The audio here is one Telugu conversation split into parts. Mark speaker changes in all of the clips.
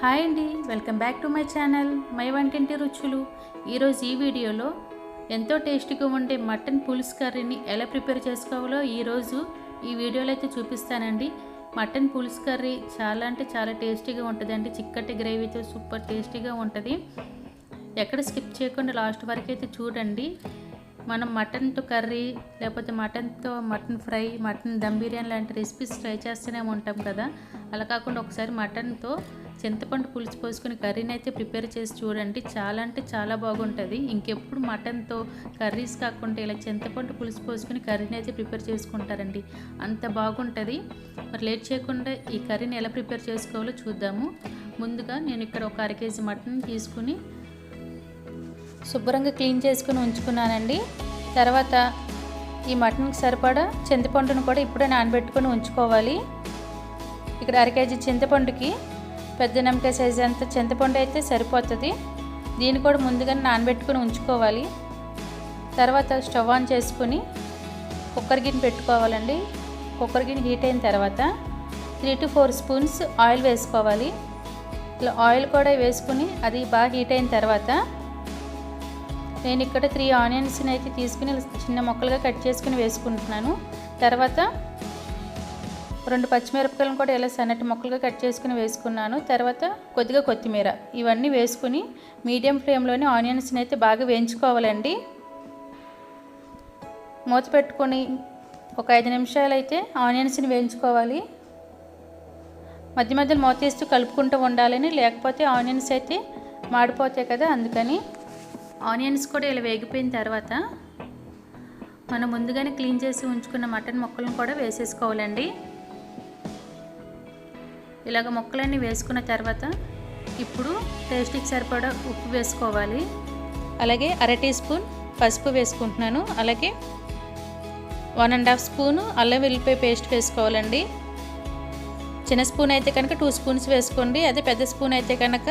Speaker 1: హాయ్ అండి welcome back to my channel my వంటింటి రుచులు. ఈరోజు ఈ వీడియోలో ఎంతో టేస్టీగా ఉండే మటన్ పులుసు కర్రీని ఎలా ప్రిపేర్ చేసుకోవాలో ఈరోజు ఈ వీడియోలో అయితే చూపిస్తానండి. మటన్ పులుసు కర్రీ చాలా అంటే చాలా టేస్టీగా ఉంటుందండి. చిక్కటి గ్రేవీతో సూపర్ టేస్టీగా ఉంటుంది. ఎక్కడ స్కిప్ చేయకుండా లాస్ట్ వరకు అయితే చూడండి. మనం మటన్తో కర్రీ లేకపోతే మటన్తో mutton fry mutton dum biryani లాంటి రెసిపీస్ ట్రై చేస్తూనే ఉంటాం కదా. అలా కాకుండా ఒకసారి మటన్తో చింతపండు పులుసు పోసుకుని కర్రీని అయితే ప్రిపేర్ చేసి చూడండి. చాలా అంటే చాలా బాగుంటుంది. ఇంకెప్పుడు మటన్తో కర్రీస్ కాకుండా ఇలా చింతపండు పులుసు పోసుకుని కర్రీని అయితే ప్రిపేర్ చేసుకుంటారండి. అంత బాగుంటుంది. మరి లేట్ చేయకుండా ఈ కర్రీని ఎలా ప్రిపేర్ చేసుకోవాలో చూద్దాము. ముందుగా నేను ఇక్కడ ఒక అర కేజీ మటన్ తీసుకుని శుభ్రంగా క్లీన్ చేసుకుని ఉంచుకున్నానండి. తర్వాత ఈ మటన్కి సరిపడా చింతపండును కూడా ఇప్పుడే నానబెట్టుకొని ఉంచుకోవాలి. ఇక్కడ అర కేజీ చింతపండుకి పెద్ద నిమ్మకాయ సైజు అంత చింతపండు అయితే సరిపోతుంది. దీన్ని కూడా ముందుగానే నానబెట్టుకొని ఉంచుకోవాలి. తర్వాత స్టవ్ ఆన్ చేసుకుని కుక్కర్ గిన్నె పెట్టుకోవాలండి. కుక్కర్ గిన్నె హీట్ అయిన తర్వాత three to four spoons oil వేసుకోవాలి. ఇలా ఆయిల్ కూడా వేసుకుని అది బాగా హీట్ అయిన తర్వాత నేను ఇక్కడ త్రీ ఆనియన్స్ని అయితే తీసుకుని చిన్న ముక్కలుగా కట్ చేసుకుని వేసుకుంటున్నాను. తర్వాత రెండు పచ్చిమిరపకాయలను కూడా ఇలా సన్నటి ముక్కలుగా కట్ చేసుకుని వేసుకున్నాను. తర్వాత కొద్దిగా కొత్తిమీర. ఇవన్నీ వేసుకుని మీడియం ఫ్లేమ్లోనే ఆనియన్స్ని అయితే బాగా వేయించుకోవాలండి. మూత పెట్టుకొని ఒక ఐదు నిమిషాలు అయితే ఆనియన్స్ని వేయించుకోవాలి. మధ్య మధ్యలో మూత వేస్తూ కలుపుకుంటూ ఉండాలని లేకపోతే ఆనియన్స్ అయితే మాడిపోతాయి కదా అందుకని. ఆనియన్స్ కూడా ఇలా వేగిపోయిన తర్వాత మనం ముందుగానే క్లీన్ చేసి ఉంచుకున్న మటన్ ముక్కలను కూడా వేసేసుకోవాలండి. ఇలాగ ముక్కలన్నీ వేసుకున్న తర్వాత ఇప్పుడు టేస్ట్కి సరిపడా ఉప్పు వేసుకోవాలి. అలాగే అర టీ స్పూన్ పసుపు వేసుకుంటున్నాను. అలాగే వన్ అండ్ హాఫ్ స్పూను అల్లం వెల్లిపాయ పేస్ట్ వేసుకోవాలండి. చిన్న స్పూన్ అయితే కనుక టూ స్పూన్స్ వేసుకోండి. అదే పెద్ద స్పూన్ అయితే కనుక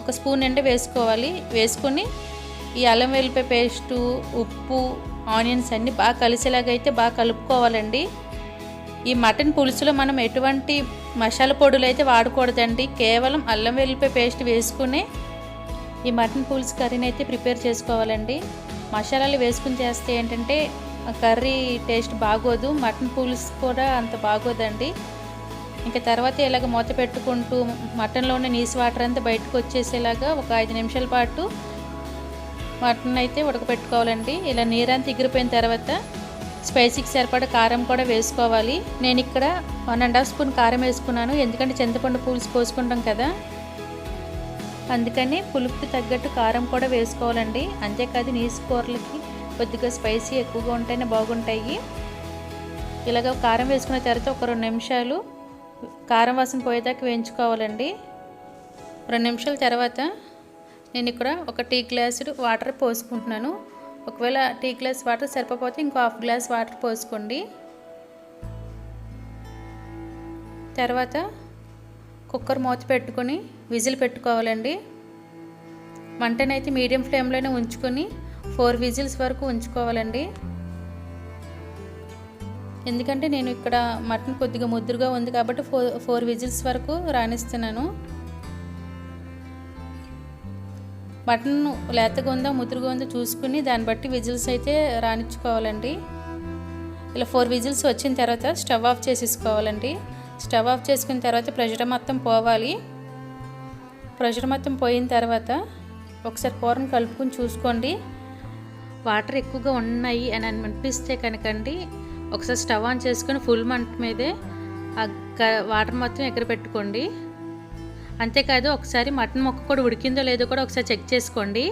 Speaker 1: ఒక స్పూన్ నిండా వేసుకోవాలి. వేసుకొని ఈ అల్లం వెల్లిపాయ పేస్టు ఉప్పు ఆనియన్స్ అన్నీ బాగా కలిసేలాగా అయితే బాగా కలుపుకోవాలండి. ఈ మటన్ పులుసులో మనం ఎటువంటి మసాలా పొడులు అయితే వాడకూడదండి. కేవలం అల్లం వెల్లిపాయ పేస్ట్ వేసుకుని ఈ మటన్ పులుసు కర్రీని అయితే ప్రిపేర్ చేసుకోవాలండి. మసాలాలు వేసుకుని చేస్తే ఏంటంటే కర్రీ టేస్ట్ బాగోదు మటన్ పులుసు కూడా అంత బాగోదండి. ఇంకా తర్వాత ఇలాగ మూత పెట్టుకుంటూ మటన్లో ఉన్న నీసు వాటర్ అంతా బయటకు వచ్చేసేలాగా ఒక ఐదు నిమిషాల పాటు మటన్ అయితే ఉడకపెట్టుకోవాలండి. ఇలా నీరంతా ఎగిరిపోయిన తర్వాత స్పైసీకి సరిపడా కారం కూడా వేసుకోవాలి. నేను ఇక్కడ వన్ అండ్ హాఫ్ స్పూన్ కారం వేసుకున్నాను. ఎందుకంటే చింతపండు పులుసు పోసుకుంటాం కదా. అందుకని పులుపుకి తగ్గట్టు కారం కూడా వేసుకోవాలండి. అంతేకాదు నీసు కూరలకి కొద్దిగా స్పైసీ ఎక్కువగా ఉంటేనే బాగుంటాయి. ఇలాగ కారం వేసుకున్న తర్వాత ఒక రెండు నిమిషాలు కారం వాసన పోయేదాకా వేయించుకోవాలండి. రెండు నిమిషాల తర్వాత నేను ఇక్కడ ఒక టీ గ్లాసుడు వాటర్ పోసుకుంటున్నాను. ఒకవేళ టీ గ్లాస్ వాటర్ సరిపోతే ఇంకో హాఫ్ గ్లాస్ వాటర్ పోసుకోండి. తర్వాత కుక్కర్ మూత పెట్టుకొని విజిల్ పెట్టుకోవాలండి. మంటనైతే మీడియం ఫ్లేమ్లోనే ఉంచుకొని ఫోర్ విజిల్స్ వరకు ఉంచుకోవాలండి. ఎందుకంటే నేను ఇక్కడ మటన్ కొద్దిగా ముద్దురుగా ఉంది కాబట్టి ఫోర్ ఫోర్ విజిల్స్ వరకు రాణిస్తున్నాను. మటన్ లేతగా ఉందా ముదురుగా ఉందో చూసుకుని దాన్ని బట్టి విజిల్స్ అయితే రాణించుకోవాలండి ఇలా ఫోర్ విజిల్స్ వచ్చిన తర్వాత స్టవ్ ఆఫ్ చేసేసుకోవాలండి. స్టవ్ ఆఫ్ చేసుకున్న తర్వాత ప్రెషర్ మొత్తం పోవాలి. ప్రెషర్ మొత్తం పోయిన తర్వాత ఒకసారి కూరను కలుపుకొని చూసుకోండి. వాటర్ ఎక్కువగా ఉన్నాయి అని అనిపిస్తే కనుకండి. ఒకసారి స్టవ్ ఆన్ చేసుకొని ఫుల్ మంట మీదే ఆ వాటర్ మొత్తం ఎక్కడ పెట్టుకోండి అంతేకాదు ఒకసారి మటన్ ముక్క కూడా ఉడికిందో లేదో కూడా ఒకసారి చెక్ చేసుకోండి.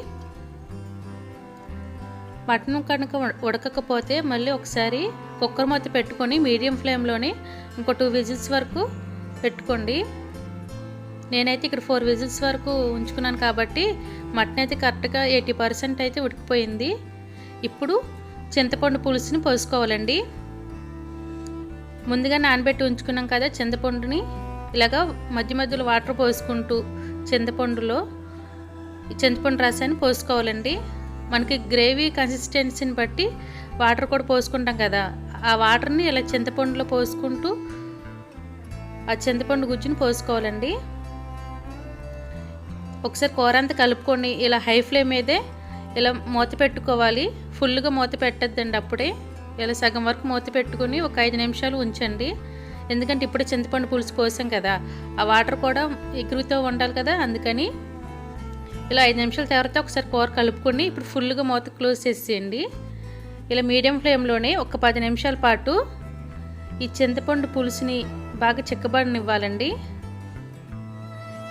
Speaker 1: మటన్ కనుక ఉడకకపోతే మళ్ళీ ఒకసారి కుక్కర్ మొత్తం పెట్టుకొని మీడియం ఫ్లేమ్లోనే ఇంకో టూ విజిల్స్ వరకు పెట్టుకోండి. నేనైతే ఇక్కడ ఫోర్ విజిల్స్ వరకు ఉంచుకున్నాను కాబట్టి మటన్ అయితే కరెక్ట్గా ఎయిటీ పర్సెంట్ అయితే ఉడికిపోయింది. ఇప్పుడు చింతపండు పులుసుని పోసుకోవాలండి. ముందుగా నానబెట్టి ఉంచుకున్నాం కదా చింతపండుని ఇలాగా మధ్య మధ్యలో వాటర్ పోసుకుంటూ చింతపండులో చింతపండు రసాన్ని పోసుకోవాలండి. మనకి గ్రేవీ కన్సిస్టెన్సీని బట్టి వాటర్ కూడా పోసుకుంటాం కదా. ఆ వాటర్ని ఇలా చింతపండులో పోసుకుంటూ ఆ చింతపండు గుజ్జుని పోసుకోవాలండి. ఒకసారి కూర అంతా కలుపుకొని ఇలా హై ఫ్లేమ్ మీదే ఇలా మూత పెట్టుకోవాలి. ఫుల్గా మూత పెట్టద్దండి అప్పుడే. ఇలా సగం వరకు మూత పెట్టుకొని ఒక ఐదు నిమిషాలు ఉంచండి. ఎందుకంటే ఇప్పుడు చింతపండు పులుసు పోసాం కదా ఆ వాటర్ కూడా ఎగురుతూ ఉండాలి కదా అందుకని ఇలా ఐదు నిమిషాల తర్వాత ఒకసారి కూర కలుపుకొని ఇప్పుడు ఫుల్గా మూత క్లోజ్ చేసేయండి. ఇలా మీడియం ఫ్లేమ్లోనే ఒక పది నిమిషాల పాటు ఈ చింతపండు పులుసుని బాగా చిక్కబడనివ్వాలండి.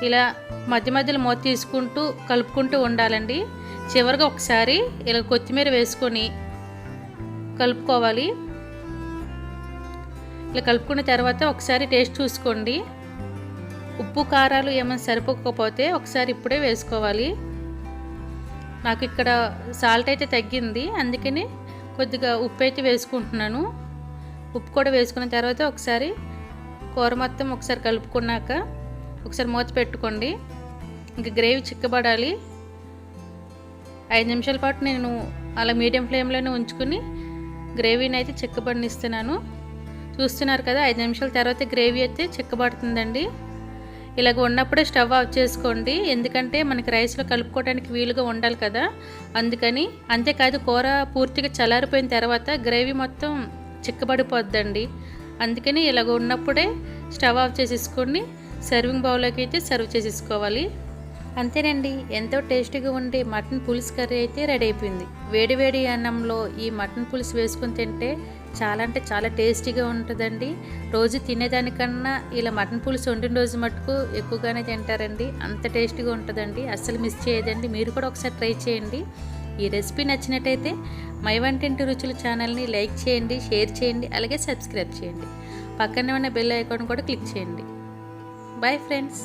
Speaker 1: ఇలా మధ్య మధ్యలో మూత తీసుకుంటూ కలుపుకుంటూ ఉండాలండి. చివరిగా ఒకసారి ఇలా కొత్తిమీర వేసుకొని కలుపుకోవాలి. ఇలా కలుపుకున్న తర్వాత ఒకసారి టేస్ట్ చూసుకోండి. ఉప్పు కారాలు ఏమైనా సరిపోకపోతే ఒకసారి ఇప్పుడే వేసుకోవాలి. నాకు ఇక్కడ సాల్ట్ అయితే తగ్గింది. అందుకని కొద్దిగా ఉప్పు అయితే వేసుకుంటున్నాను. ఉప్పు కూడా వేసుకున్న తర్వాత ఒకసారి కూర మొత్తం ఒకసారి కలుపుకున్నాక ఒకసారి మూత పెట్టుకోండి. ఇంక గ్రేవీ చిక్కబడాలి. ఐదు నిమిషాల పాటు నేను అలా మీడియం ఫ్లేమ్లోనే ఉంచుకుని గ్రేవీని అయితే చిక్కబడినిస్తున్నాను. చూస్తున్నారు కదా ఐదు నిమిషాల తర్వాత గ్రేవీ అయితే చిక్కబడుతుందండి. ఇలాగ ఉన్నప్పుడే స్టవ్ ఆఫ్ చేసుకోండి. ఎందుకంటే మనకి రైస్లో కలుపుకోవడానికి వీలుగా ఉండాలి కదా. అందుకని అంతేకాదు కూర పూర్తిగా చల్లారిపోయిన తర్వాత గ్రేవీ మొత్తం చిక్కబడిపోద్దండి. అందుకని ఇలాగ ఉన్నప్పుడే స్టవ్ ఆఫ్ చేసేసుకొని సర్వింగ్ బౌల్లోకి అయితే సర్వ్ చేసేసుకోవాలి. అంతేనండి ఎంతో టేస్టీగా ఉండే మటన్ పులుసు కర్రీ అయితే రెడీ అయిపోయింది. వేడి వేడి అన్నంలో ఈ మటన్ పులుసు వేసుకొని తింటే చాలా అంటే చాలా టేస్టీగా ఉంటుందండి. రోజు తినేదానికన్నా ఇలా మటన్ పులుసు వండిన రోజు మటుకు ఎక్కువగానే తింటారండి. అంత టేస్టీగా ఉంటుందండి. అస్సలు మిస్ చేయదండి. మీరు కూడా ఒకసారి ట్రై చేయండి. ఈ రెసిపీ నచ్చినట్టయితే మై వంటింటి రుచులు ఛానల్ని లైక్ చేయండి షేర్ చేయండి అలాగే సబ్స్క్రైబ్ చేయండి. పక్కనే ఉన్న బెల్ ఐకాన్ కూడా క్లిక్ చేయండి. Bye friends.